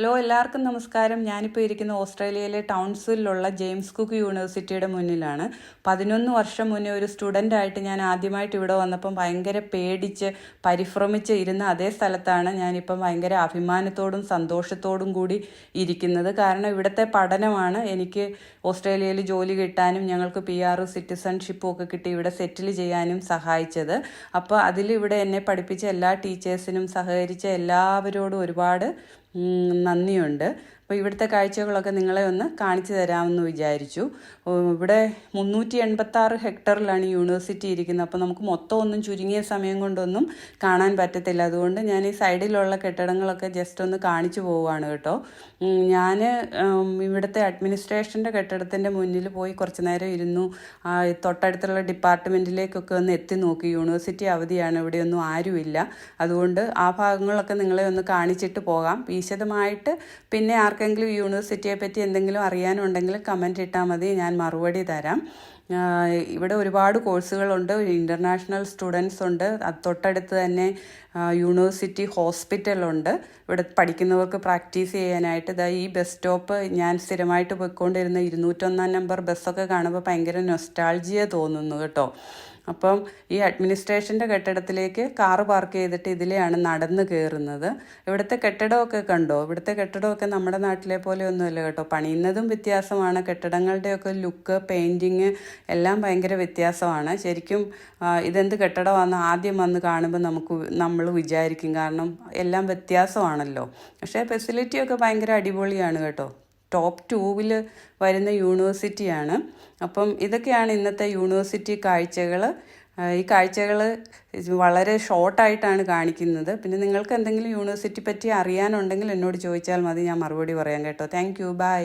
Hello എല്ലാവർക്കും നമസ്കാരം. ഞാനിപ്പോൾ ഇരിക്കുന്ന ഓസ്ട്രേലിയയിലെ ടൗൺസിലുള്ള ജെയിംസ് കുക്ക് യൂണിവേഴ്സിറ്റിയുടെ മുന്നിലാണ്. പതിനൊന്ന് വർഷം മുന്നേ ഒരു സ്റ്റുഡന്റ് ആയിട്ട് ഞാൻ ആദ്യമായിട്ട് ഇവിടെ വന്നപ്പം ഭയങ്കര പേടിച്ച് പരിഭ്രമിച്ച് ഇരുന്ന അതേ സ്ഥലത്താണ് ഞാനിപ്പം ഭയങ്കര അഭിമാനത്തോടും സന്തോഷത്തോടും കൂടി ഇരിക്കുന്നത്. കാരണം ഇവിടുത്തെ പഠനമാണ്. എനിക്ക് ഓസ്ട്രേലിയയിൽ ജോലി കിട്ടാനും ഞങ്ങൾക്ക് പി ആർ സിറ്റിസൺഷിപ്പും ഒക്കെ കിട്ടി ഇവിടെ സെറ്റിൽ ചെയ്യാനും സഹായിച്ചത്. അപ്പോൾ അതിൽ ഇവിടെ എന്നെ പഠിപ്പിച്ച എല്ലാ ടീച്ചേഴ്സിനും സഹകരിച്ച എല്ലാവരോടും ഒരുപാട് നന്ദിയുണ്ട്. അപ്പോൾ ഇവിടുത്തെ കാഴ്ചകളൊക്കെ നിങ്ങളെ ഒന്ന് കാണിച്ചു തരാമെന്ന് വിചാരിച്ചു. ഇവിടെ മുന്നൂറ്റി എൺപത്താറ് ഹെക്ടറിലാണ് യൂണിവേഴ്സിറ്റി ഇരിക്കുന്നത്. അപ്പോൾ നമുക്ക് മൊത്തം ഒന്നും ചുരുങ്ങിയ സമയം കൊണ്ടൊന്നും കാണാൻ പറ്റത്തില്ല. അതുകൊണ്ട് ഞാൻ ഈ സൈഡിലുള്ള കെട്ടിടങ്ങളൊക്കെ ജസ്റ്റ് ഒന്ന് കാണിച്ചു പോവുകയാണ് കേട്ടോ. ഞാൻ ഇവിടുത്തെ അഡ്മിനിസ്ട്രേഷന്റെ കെട്ടിടത്തിന്റെ മുന്നിൽ പോയി കുറച്ച് നേരം ഇരുന്നു. ആ, തൊട്ടടുത്തുള്ള ഡിപ്പാർട്ട്മെന്റിലേക്കൊക്കെ ഒന്ന് എത്തി നോക്കി. യൂണിവേഴ്സിറ്റി അവധിയാണ് ഇവിടെയൊന്നും ആരുമില്ല. അതുകൊണ്ട് ആ ഭാഗങ്ങളൊക്കെ നിങ്ങളെ ഒന്ന് കാണിച്ചിട്ട് പോകാം. വിശദമായിട്ട് പിന്നെ ആർക്കെങ്കിലും യൂണിവേഴ്സിറ്റിയെ പറ്റി എന്തെങ്കിലും അറിയാനുണ്ടെങ്കിൽ കമന്റ് ഇട്ടാൽ മതി. ഞാൻ മറുപടി തരാം. ഇവിടെ ഒരുപാട് കോഴ്സുകളുണ്ട്. ഇന്റർനാഷണൽ സ്റ്റുഡൻസ് ഉണ്ട്. തൊട്ടടുത്ത് തന്നെ യൂണിവേഴ്സിറ്റി യൂണിവേഴ്സിറ്റി ഹോസ്പിറ്റലുണ്ട് ഇവിടെ പഠിക്കുന്നവർക്ക് പ്രാക്ടീസ് ചെയ്യാനായിട്ട് ഇതാ ഈ ബസ് സ്റ്റോപ്പ് ഞാൻ സ്ഥിരമായിട്ട് പോയിക്കൊണ്ടിരുന്ന ഇരുന്നൂറ്റൊന്നാം നമ്പർ ബസ്സൊക്കെ കാണുമ്പോൾ ഭയങ്കര നൊസ്റ്റാൾജിയ തോന്നുന്നു കേട്ടോ. അപ്പം ഈ അഡ്മിനിസ്ട്രേഷന്റെ കെട്ടിടത്തിലേക്ക് കാറ് പാർക്ക് ചെയ്തിട്ട് ഇതിലെയാണ് നടന്ന് കയറുന്നത്. ഇവിടുത്തെ കെട്ടിടമൊക്കെ കണ്ടോ? ഇവിടുത്തെ കെട്ടിടമൊക്കെ നമ്മുടെ നാട്ടിലെ പോലെ ഒന്നുമല്ല കേട്ടോ. പണിയുന്നതും വ്യത്യാസമാണ്. കെട്ടിടങ്ങളുടെയൊക്കെ ലുക്ക് പെയിന്റിങ് എല്ലാം ഭയങ്കര വ്യത്യാസമാണ്. ശരിക്കും ഇതെന്ത് കെട്ടിടമാണെന്ന് ആദ്യം വന്ന് കാണുമ്പോൾ നമുക്ക് നമ്മൾ വിചാരിക്കും. കാരണം എല്ലാം വ്യത്യാസമാണല്ലോ. പക്ഷേ ഫെസിലിറ്റിയൊക്കെ ഭയങ്കര അടിപൊളിയാണ് കേട്ടോ. ടോപ്പ് ടൂവിൽ വരുന്ന യൂണിവേഴ്സിറ്റിയാണ്. അപ്പം ഇതൊക്കെയാണ് ഇന്നത്തെ യൂണിവേഴ്സിറ്റി കാഴ്ചകൾ ഈ കാഴ്ചകൾ വളരെ ഷോർട്ടായിട്ടാണ് കാണിക്കുന്നത്. പിന്നെ നിങ്ങൾക്ക് എന്തെങ്കിലും യൂണിവേഴ്സിറ്റി പറ്റി അറിയാനുണ്ടെങ്കിൽ എന്നോട് ചോദിച്ചാൽ മതി. ഞാൻ മറുപടി പറയാം കേട്ടോ. Thank you. ബൈ.